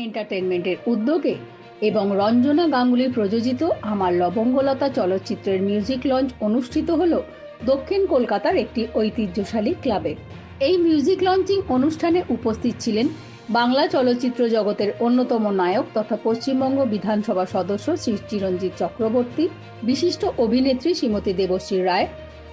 এন্টারটেনমেন্টের উদ্যোগে এবং রঞ্জনা গাঙ্গুলি প্রযোজিত আমার লবঙ্গলতা চলচ্চিত্রের মিউজিক লঞ্চ অনুষ্ঠিত হল দক্ষিণ কলকাতার একটি ঐতিহ্যশালী ক্লাবে এই মিউজিক লঞ্চিং অনুষ্ঠানে উপস্থিত ছিলেন বাংলা চলচ্চিত্র জগতের অন্যতম নায়ক তথা পশ্চিমবঙ্গ বিধানসভা সদস্য শ্রী চিরঞ্জিত চক্রবর্তী, বিশিষ্ট অভিনেত্রী শ্রীমতী দেবশ্রী রায়,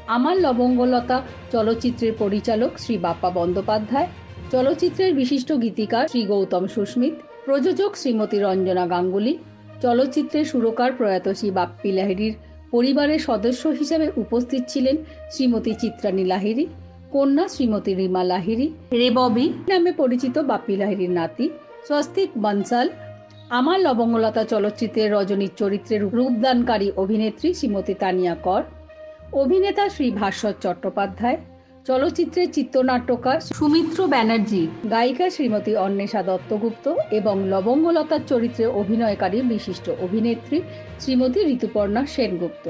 আমার লবঙ্গলতা চলচ্চিত্রের পরিচালক শ্রী বাপ্পা বন্দ্যোপাধ্যায়, চলচ্চিত্রের বিশিষ্ট গীতিকার শ্রী গৌতম সুস্মিত প্রযোজক শ্রীমতী রঞ্জনা গাঙ্গুলি চলচ্চিত্রের সুরকার প্রয়াত শ্রী বাপ্পি লাহিড়ির পরিবারের সদস্য হিসেবে উপস্থিত ছিলেন শ্রীমতী চিত্রানী লাহিড়ি, কন্যা শ্রীমতী রিমা লাহিড়ি, রেববি নামে পরিচিত বাপ্পি লাহিড়ির নাতি স্বস্তিক বনসাল, আমার লবঙ্গলতা চলচ্চিত্রের রজনীর চরিত্রের রূপদানকারী অভিনেত্রী শ্রীমতী তানিয়া কর, অভিনেতা শ্রী ভাস্বর চট্টোপাধ্যায় চলচ্চিত্রের চিত্রনাট্যকার সুমিত্র ব্যানার্জি, গায়িকা শ্রীমতী অন্বেষা দত্তগুপ্ত এবং লবঙ্গলতার চরিত্রে অভিনয়কারী বিশিষ্ট অভিনেত্রী শ্রীমতী ঋতুপর্ণা সেনগুপ্ত।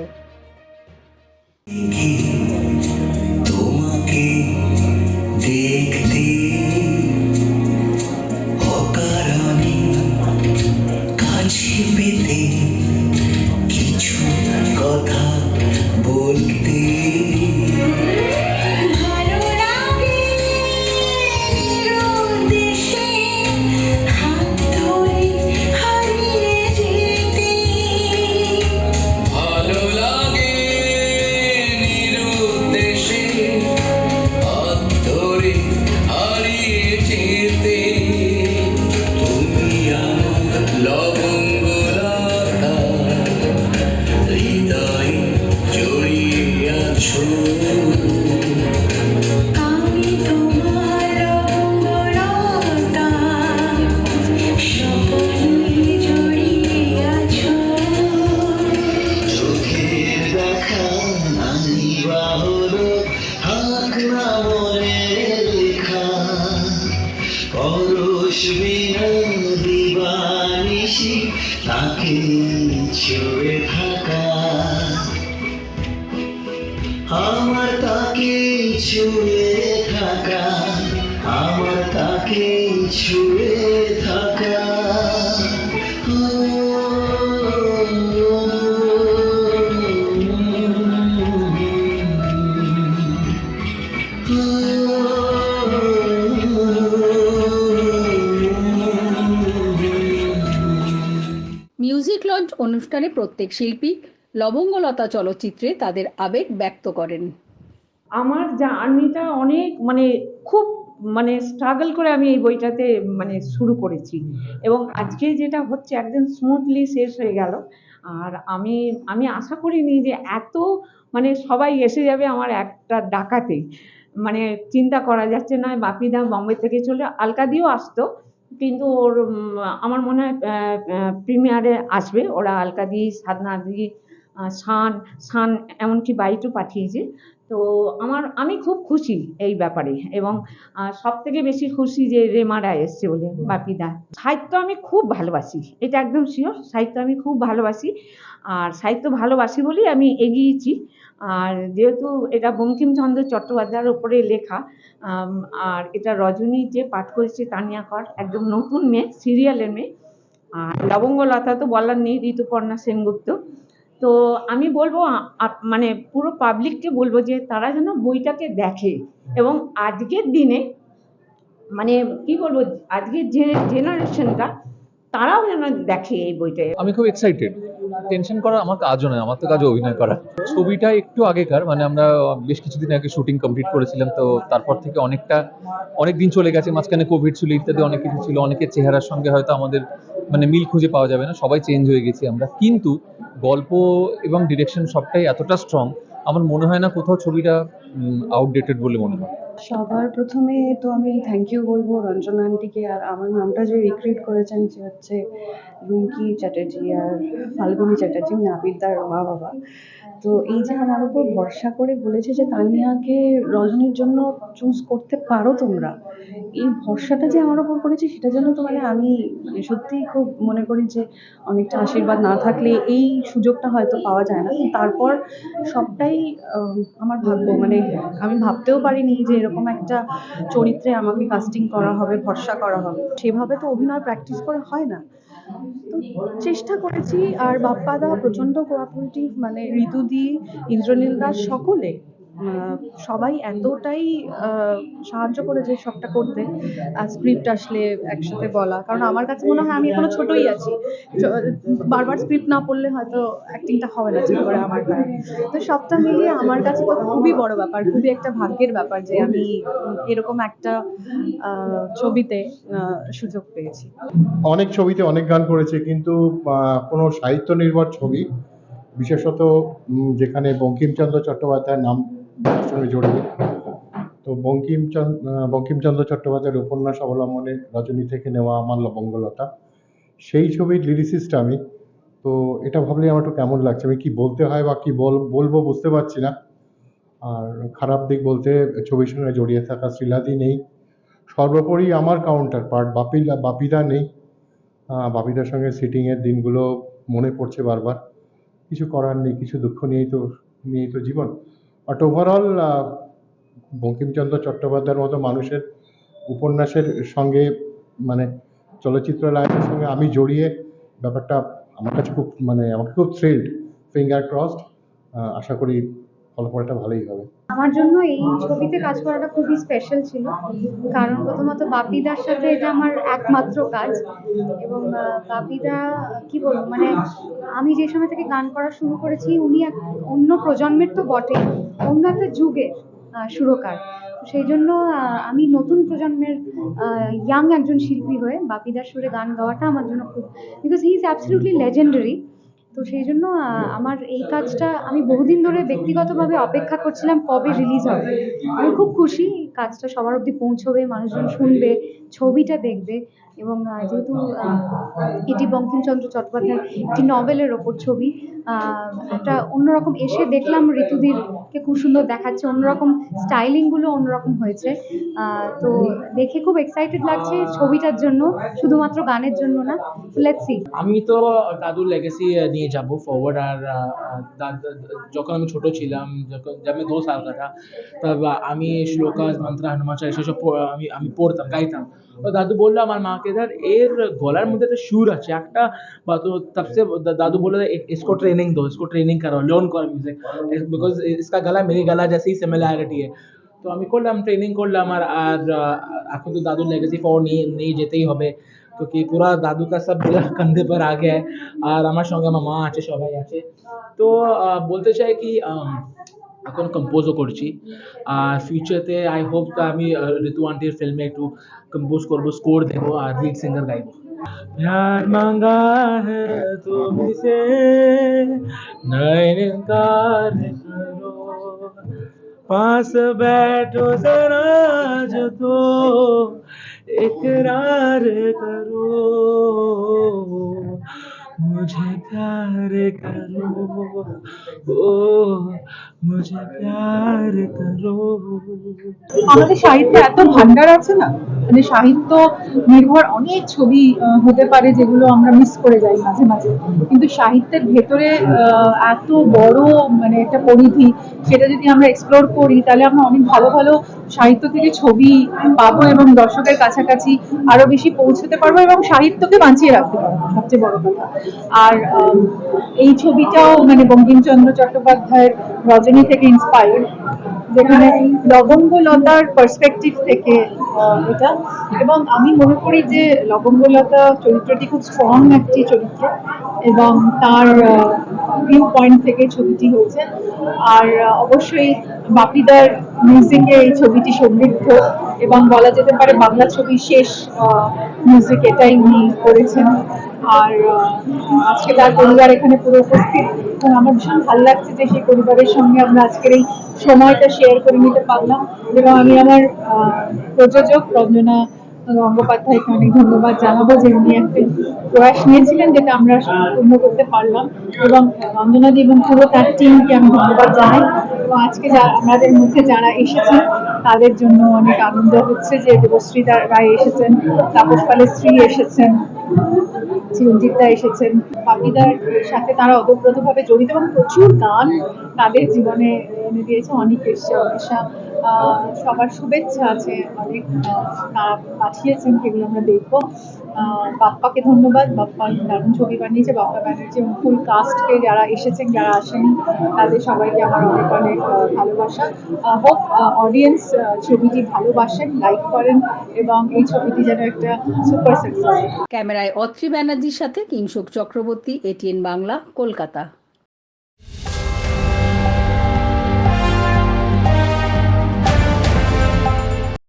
পরশ বিনা দিবানিশি তাকে ছুঁয়ে অনুষ্ঠানে প্রত্যেক শিল্পী লবঙ্গলতা চলচ্চিত্রে তাদের আবেগ ব্যক্ত করেন। আমার জার্নিটা অনেক মানে খুব মানে স্ট্রাগল করে আমি এই বইটাতে মানে শুরু করেছি। এবং আজকে যেটা হচ্ছে একদম স্মুথলি শেষ হয়ে গেল। আর আমি আমি আশা করিনি যে এত মানে সবাই এসে যাবে আমার একটা ডাকাতে। মানে চিন্তা করা যাচ্ছে না, বাপিদা বম্বে থেকে চলে আলকাদিও আসতো। কিন্তু ওর আমার মনে হয় প্রিমিয়ারে আসবে। ওরা আলকাদি সাধনাদি আহ, শান শান এমনকি বাইটও পাঠিয়েছে। তো আমার আমি খুব খুশি এই ব্যাপারে এবং সব থেকে বেশি খুশি যে রেমারা এসছে বলে বাপিদা। সাহিত্য আমি খুব ভালোবাসি এটা একদম শিওর সাহিত্য আমি খুব ভালোবাসি। আর সাহিত্য ভালোবাসি বলেই আমি এগিয়েছি। আর যেহেতু এটা বঙ্কিমচন্দ্র চট্টোপাধ্যায়ের ওপরে লেখা আর এটা রজনী যে পাঠ করেছে তানিয়া কর একদম নতুন মেয়ে সিরিয়ালের মেয়ে। আর লবঙ্গলতা তো বলার নেই ঋতুপর্ণা সেনগুপ্ত। তো আমি বলব মানে পুরো পাবলিককে বলব যে তারা যেন বইটাকে দেখে এবং আজকের দিনে মানে কি বলব, আজকের যে জেনারেশনটা তারাও যেন দেখে এই বইটা। আমি খুব এক্সাইটেড টেনশন করা আমার কাজও নয় আমার তো কাজ অভিনয় করা ছবিটা একটু আগেকার মানে আমরা বেশ কিছুদিন আগে শুটিং কমপ্লিট করেছিলাম, তো তারপর থেকে অনেকটা অনেক দিন চলে গেছে, মাঝখানে কোভিড ছিল, ইত্যাদি অনেক কিছু ছিল, অনেকের চেহারার সঙ্গে হয়তো আমাদের মানে মিল খুঁজে পাওয়া যাবে না, সবাই চেঞ্জ হয়ে গেছি আমরা। কিন্তু গল্প এবং ডিরেকশন সবটাই এতটা স্ট্রং আমার মনে হয় না কোথাও ছবিটা আউটডেটেড বলে মনে হয়। সবার প্রথমে তো আমি থ্যাংক ইউ বলব রঞ্জন আন্টিকে আর আমার নামটা যে রিক্রিয়েট করেছেন সে হচ্ছে রুমকি চ্যাটার্জি আর ফাল্গুনি চ্যাটার্জি নাবিদার মা বাবা তো এই যে আমার উপর ভরসা করে বলেছে যে তানিয়াকে রজনীর জন্য চুজ করতে পারো তোমরা, এই ভরসাটা যে আমার উপর করেছে সেটার জন্য তো মানে আমি মানে সত্যিই খুব মনে করি যে অনেকটা আশীর্বাদ না থাকলে এই সুযোগটা হয়তো পাওয়া যায় না। তারপর সবটাই আমার ভাগ্য মানে আমি ভাবতেও পারিনি যে এরকম একটা চরিত্রে আমাকে কাস্টিং করা হবে, ভরসা করা হবে। সেভাবে তো অভিনয় প্র্যাকটিস করে হয় না। তো চেষ্টা করেছি, আর বাপ্পাদা, প্রচণ্ড কোঅপারেটিভ মানে ঋতুদি ইন্দ্রনীল দাস সকলে সবাই এতটাই সাহায্য করেছে সবটা করতে, আর স্ক্রিপ্ট আসলে একসাথে বলা। কারণ আমার কাছে মনে হয় আমি এখনও ছোটই আছি। বারবার স্ক্রিপ্ট না পড়লে হয়তো অ্যাক্টিংটা হবে না ঠিক করে আমার দ্বারা। তো সবটা মিলিয়ে আমার কাছে তো খুবই বড় ব্যাপার, খুবই একটা ভাগ্যের ব্যাপার যে আমি এরকম একটা ছবিতে সুযোগ পেয়েছি। অনেক ছবিতে অনেক গান করেছে কিন্তু কোনো সাহিত্য নির্ভর ছবি, বিশেষত যেখানে বঙ্কিমচন্দ্র চট্টোপাধ্যায়ের নাম সঙ্গে জড়িয়ে। তো বঙ্কিমচন্দ্র বঙ্কিমচন্দ্র চট্টোপাধ্যায়ের উপন্যাস অবলম্বনে রজনী থেকে নেওয়া আমার লবঙ্গলতা। সেই ছবির লিরিসিস্ট আমি। তো এটা ভাবলে আমার একটু কেমন লাগছে। আমি কি বলতে হয় বা কি বল, বলব বুঝতে পারছি না। আর খারাপ দিক বলতে ছবির সঙ্গে জড়িয়ে থাকা শ্রীলাদি নেই। সর্বোপরি আমার কাউন্টার পার্ট বাপিলা, বাপিদা নেই। বাপিদার সঙ্গে সিটিংয়ের দিনগুলো মনে পড়ছে বারবার। কিছু করার নেই, কিছু দুঃখ নিয়েই তো নিয়েই তো জীবন। বাট ওভারঅল বঙ্কিমচন্দ্র চট্টোপাধ্যায়ের মতো মানুষের উপন্যাসের সঙ্গে মানে চলচ্চিত্র লাইনের সঙ্গে আমি জড়িয়ে ব্যাপারটা আমার কাছে খুব মানে আমাকে খুব থ্রিল্ড ফিঙ্গার ক্রসড আশা করি ফলাফলটা ভালোই হবে। আমার জন্য এই ছবিতে কাজ করাটা খুবই স্পেশাল ছিল। কারণ প্রথমত বাপিদার সাথে এটা আমার একমাত্র কাজ। এবং বাপিদা, কি বলব মানে আমি যে সময় থেকে গান করা শুরু করেছি, উনি এক, অন্য প্রজন্মের তো বটেই, অন্য একটা যুগে সুরকার। সেই জন্য আমি নতুন প্রজন্মের ইয়াং একজন শিল্পী হয়ে বাপিদার সুরে গান গাওয়াটা আমার জন্য খুব because he is absolutely legendary তো সেই জন্য আমার এই কাজটা আমি বহুদিন ধরে ব্যক্তিগতভাবে অপেক্ষা করছিলাম কবে রিলিজ হবে। আমি খুব খুশি কাজটা সবার অবধি পৌঁছবে মানুষজন শুনবে ছবিটা দেখবে এবং যেহেতু এটি বঙ্কিমচন্দ্র চট্টোপাধ্যায়ের একটি নভেলের ওপর ছবি একটা অন্যরকম এসে দেখলাম কে খুব সুন্দর দেখাচ্ছে, অন্যরকম স্টাইলিংগুলো অন্যরকম হয়েছে। তো দেখে খুব এক্সাইটেড লাগছে ছবিটার জন্য, শুধুমাত্র গানের জন্য না। লেটস সি আমি তো দাদুর লেগেসি নিয়ে যাব ফরওয়ার্ড আর যখন আমি ছোট ছিলাম, যখন আমি দু সাল কথা আমি শ্লোকা মন্ত্র, হনুমান চালিসা, এসব আমি আমি পড়তাম, গাইতাম। দাদু বলল আমার মাকে, ধর, এর গলার মধ্যে একটা সুর আছে, একটা বা তো তবসে দাদू बोले इसको ट्रेनिंग दो इसको ट्रेनिंग करो लर्न करो म्यूजिक বিকজ इसका गला मेरी गला जैसी सिमिलैरिटी है তো আমি করলাম ট্রেনিং করলাম আর আর এখন তো দাদুর লেগেসি ফর নিয়ে নিয়ে যেতেই হবে। তো কি পুরা का सब कंधे पर आ गया है আর আমার সঙ্গে আমার মা আছে, সবাই আছে। তো বলতে চাই কি आखून कंपोज करची फ्युचर ते आय होप तो आमी रितुवांटीर फ़िल्म एक टू कंपोज करबो स्कोर देबो आर लीड सिंगर गायबो प्यार मांगा है तुमसे नैन कार करो पास बैठो जरा जो तो इकरार करो मुझे प्यार करो ओ মুঝে প্যার করো আমাদের সাহিত্যে এত ভান্ডার আছে না? মানে সাহিত্য নির্ভর অনেক ছবি হতে পারে যেগুলো আমরা মিস করে যাই মাঝে মাঝে। কিন্তু সাহিত্যের ভেতরে এত বড় মানে একটা পরিধি, সেটা যদি আমরা এক্সপ্লোর করি, তাহলে আমরা অনেক ভালো ভালো সাহিত্য থেকে ছবি পাবো এবং দর্শকের কাছাকাছি আরও বেশি পৌঁছতে পারব এবং সাহিত্যকে বাঁচিয়ে রাখতে পারব, সবচেয়ে বড় কথা। আর এই ছবিটাও মানে বঙ্কিমচন্দ্র চট্টোপাধ্যায়ের রজনী থেকে ইন্সপায়ার্ড যেখানে লবঙ্গলতার পার্সপেক্টিভ থেকে এটা। এবং আমি মনে করি যে লবঙ্গলতা চরিত্রটি খুব স্ট্রং একটি চরিত্র এবং তার ভিউ পয়েন্ট থেকে ছবিটি হয়েছে। আর অবশ্যই বাপিদার মিউজিকে এই ছবিটি সমৃদ্ধ এবং বলা যেতে পারে বাংলা ছবির শেষ মিউজিক এটাই উনি করেছেন। আর আজকে তার পরিবার এখানে পুরো উপস্থিত। আমার ভীষণ ভালো লাগছে যে সেই পরিবারের সঙ্গে আমরা আজকের এই সময়টা শেয়ার করে নিতে পারলাম। এবং আমি আমার প্রযোজক রঞ্জনা গঙ্গোপাধ্যায়কে অনেক ধন্যবাদ জানাব যে উনি একটা প্রয়াস নিয়েছিলেন যেটা আমরা পূর্ণ করতে পারলাম। এবং রঞ্জনাদি এবং পুরো তার টিমকে আমি ধন্যবাদ জানাই। এবং আজকে আমাদের মধ্যে যারা এসেছেন, তাদের জন্য অনেক আনন্দ হচ্ছে যে দেবশ্রী রায় এসেছেন, তাপস পালের স্ত্রী এসেছেন চিরঞ্জিত এসেছেন। বাপিদার সাথে তারা ওতপ্রোতভাবে জড়িত এবং প্রচুর গান তাদের জীবনে এনে দিয়েছে। অনেক এসছে অনিশা সবার শুভেচ্ছা আছে, অনেক তারা পাঠিয়েছেন সেগুলো আমরা দেখব। বাপ্পাকে ধন্যবাদ, বাপ্পা দারুণ ছবি বানিয়েছে, বাপ্পা ব্যানার্জি ফুল কাস্টকে যারা এসেছেন, যারা আসেনি, তাদের সবাইকে আমার অনেক অনেক ভালোবাসা। হোপ অডিয়েন্স ছবিটি ভালোবাসেন লাইক করেন এবং এই ছবিটি যেন একটা সুপার সাকসেস ক্যামেরায় অত্রি ব্যানার্জির সাথে কিংশুক চক্রবর্তী, এটিএন বাংলা, কলকাতা।